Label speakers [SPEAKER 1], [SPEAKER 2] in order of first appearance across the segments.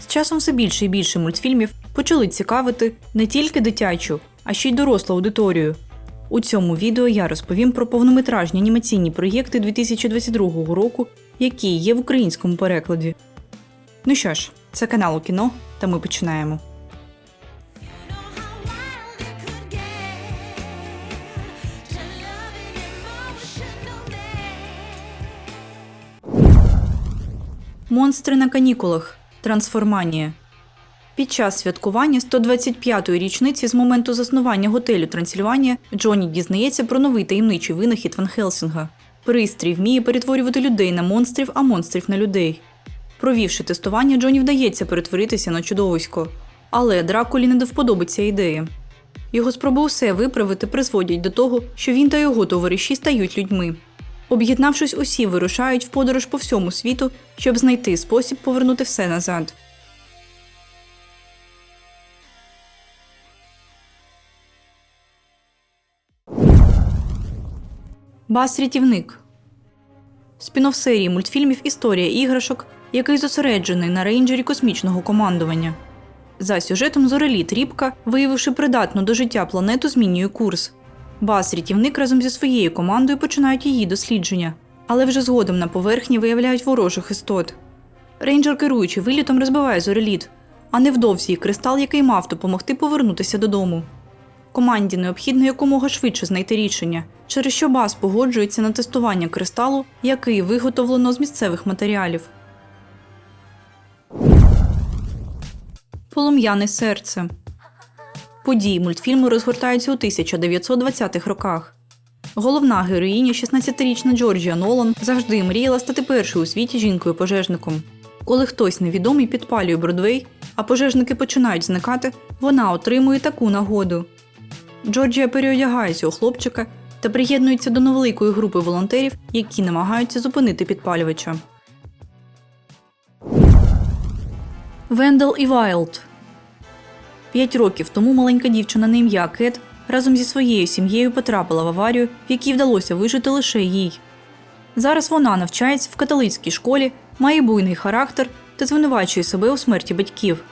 [SPEAKER 1] З часом все більше і більше мультфільмів почали цікавити не тільки дитячу, а ще й дорослу аудиторію. У цьому відео я розповім про повнометражні анімаційні проєкти 2022 року, які є в українському перекладі. Ну що ж, це канал у кіно, та ми починаємо. Монстри на канікулах. Трансформанія. Під час святкування 125-ї річниці з моменту заснування готелю Трансильванія Джонні дізнається про новий таємничий винахід Ван Хелсінга. Пристрій вміє перетворювати людей на монстрів, а монстрів на людей. Провівши тестування, Джонні вдається перетворитися на чудовисько. Але Дракулі не до вподоби ця. Його спроби усе виправити призводять до того, що він та його товариші стають людьми. Об'єднавшись, усі вирушають в подорож по всьому світу, щоб знайти спосіб повернути все назад. Бас рятівник. Спін-офф серії мультфільмів Історія іграшок, який зосереджений на рейнджері космічного командування. За сюжетом Зореліт Рібка, виявивши придатну до життя планету, змінює курс. Бас рятівник разом зі своєю командою починають її дослідження, але вже згодом на поверхні виявляють ворожих істот. Рейнджер, керуючи вилітом, розбиває зореліт, а невдовзі кристал, який мав допомогти повернутися додому. Команді необхідно якомога швидше знайти рішення, через що Бас погоджується на тестування кристалу, який виготовлено з місцевих матеріалів. Полум'яне серце. Події мультфільму розгортаються у 1920-х роках. Головна героїня, 16-річна Джорджія Нолан, завжди мріяла стати першою у світі жінкою-пожежником. Коли хтось невідомий підпалює Бродвей, а пожежники починають зникати, вона отримує таку нагоду. Джорджія переодягається у хлопчика та приєднується до невеликої групи волонтерів, які намагаються зупинити підпалювача. Вендел і Вайлд П'ять років тому маленька дівчина на ім'я Кет разом зі своєю сім'єю потрапила в аварію, в якій вдалося вижити лише їй. Зараз вона навчається в католицькій школі, має буйний характер та звинувачує себе у смерті батьків.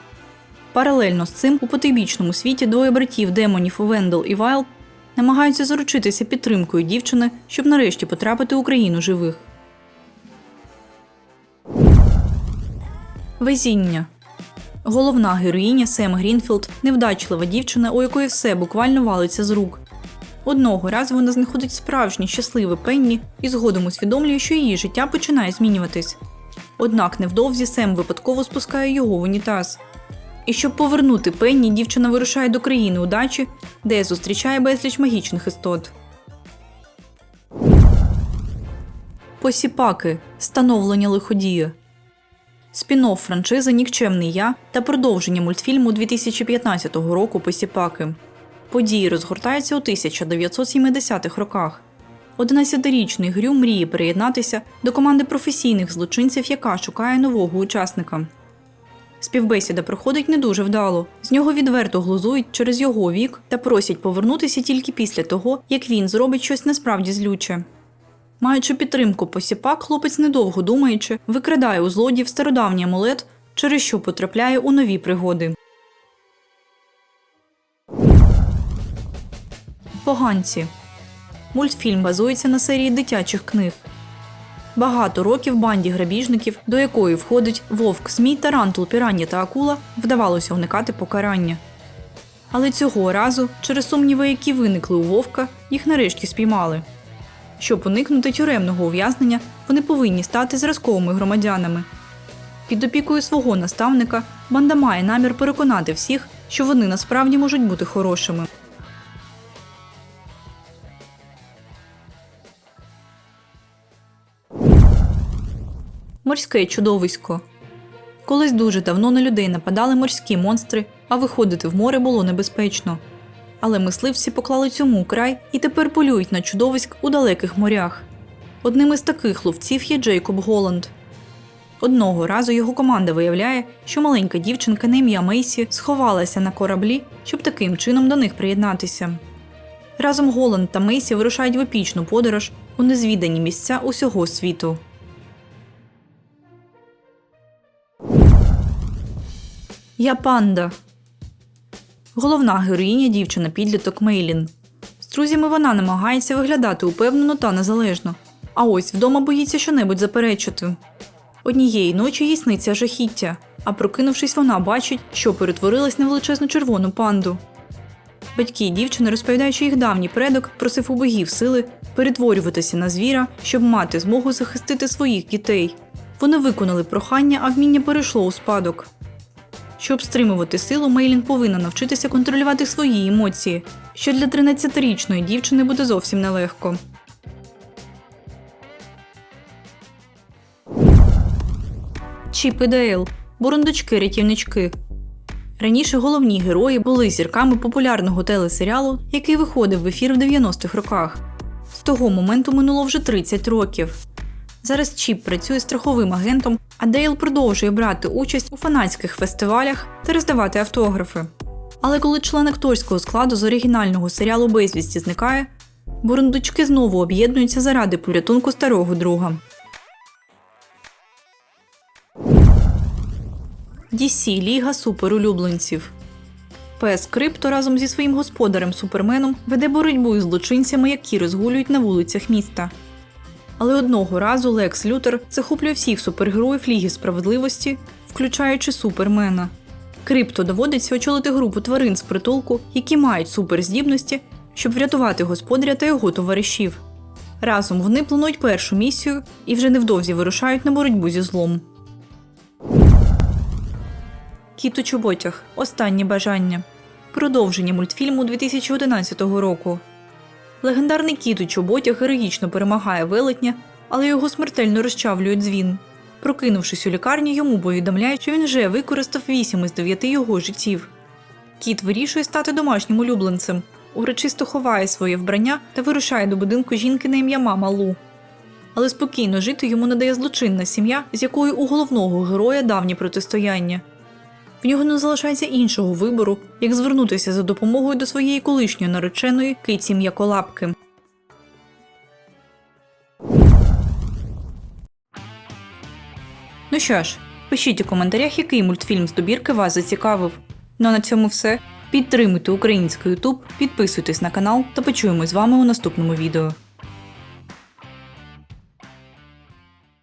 [SPEAKER 1] Паралельно з цим у потойбічному світі двоє братів демонів Вендел і Вайлд намагаються заручитися підтримкою дівчини, щоб нарешті потрапити у країну живих. Везіння Головна героїня Сем Грінфілд невдачлива дівчина, у якої все буквально валиться з рук. Одного разу вона знаходить справжнє щасливе Пенні і згодом усвідомлює, що її життя починає змінюватись. Однак невдовзі Сем випадково спускає його в унітаз. І щоб повернути Пенні, дівчина вирушає до країни удачі, де зустрічає безліч магічних істот. Посіпаки становлення лиходія. Спін-офф франшизи Нікчемний я та продовження мультфільму 2015 року Посіпаки. Події розгортаються у 1970-х роках. 11-річний Грю мріє приєднатися до команди професійних злочинців, яка шукає нового учасника. Співбесіда проходить не дуже вдало. З нього відверто глузують через його вік та просять повернутися тільки після того, як він зробить щось насправді злюче. Маючи підтримку посіпак, хлопець, недовго думаючи, викрадає у злодіїв стародавній амулет, через що потрапляє у нові пригоди. Поганці. Мультфільм базується на серії дитячих книг. Багато років банді грабіжників, до якої входить вовк, змій, тарантул, пірання та акула, вдавалося уникати покарання. Але цього разу, через сумніви, які виникли у вовка, їх нарешті спіймали. Щоб уникнути тюремного ув'язнення, вони повинні стати зразковими громадянами. Під опікою свого наставника банда має намір переконати всіх, що вони насправді можуть бути хорошими. Морське чудовисько. Колись дуже давно на людей нападали морські монстри, а виходити в море було небезпечно. Але мисливці поклали цьому край і тепер полюють на чудовиськ у далеких морях. Одним із таких ловців є Джейкоб Голланд. Одного разу його команда виявляє, що маленька дівчинка на ім'я Мейсі сховалася на кораблі, щоб таким чином до них приєднатися. Разом Голланд та Мейсі вирушають в епічну подорож у незвідані місця усього світу. Я панда. Головна героїня дівчина підліток Мейлін. З друзями вона намагається виглядати упевнено та незалежно. А ось вдома боїться щонебудь заперечити. Однієї ночі їй сниться жахіття, а прокинувшись, вона бачить, що перетворилась на величезну червону панду. Батьки дівчини, розповідають, що їх давній предок просив у богів сили перетворюватися на звіра, щоб мати змогу захистити своїх дітей. Вони виконали прохання, а вміння перейшло у спадок. Щоб стримувати силу, Мейлін повинна навчитися контролювати свої емоції, що для 13-річної дівчини буде зовсім нелегко. Чіп і Дейл – бурундучки-рятівнички. Раніше головні герої були зірками популярного телесеріалу, який виходив в ефір в 90-х роках. З того моменту минуло вже 30 років. Зараз Чіп працює страховим агентом, а Дейл продовжує брати участь у фанатських фестивалях та роздавати автографи. Але коли член акторського складу з оригінального серіалу Безвісті зникає, бурундучки знову об'єднуються заради порятунку старого друга. DC Ліга суперулюбленців. Пес Крипто разом зі своїм господарем Суперменом веде боротьбу із злочинцями, які розгулюють на вулицях міста. Але одного разу Лекс Лютер захоплює всіх супергероїв Ліги справедливості, включаючи Супермена. Крипто доводиться очолити групу тварин з притулку, які мають суперздібності, щоб врятувати господаря та його товаришів. Разом вони планують першу місію і вже невдовзі вирушають на боротьбу зі злом. Кіт у чоботях. Останнє бажання. Продовження мультфільму 2011 року. Легендарний кіт у чоботях героїчно перемагає велетня, але його смертельно розчавлює дзвін. Прокинувшись у лікарні, йому повідомляють, що він вже використав 8 із 9 його життів. Кіт вирішує стати домашнім улюбленцем, урочисто ховає своє вбрання та вирушає до будинку жінки на ім'я Мама Лу. Але спокійно жити йому не дає злочинна сім'я, з якою у головного героя давнє протистояння. В нього не залишається іншого вибору, як звернутися за допомогою до своєї колишньої нареченої киці м'яколапки. Ну що ж, пишіть у коментарях, який мультфільм з добірки вас зацікавив. Ну а на цьому все. Підтримуйте український Ютуб, підписуйтесь на канал та почуємось з вами у наступному відео.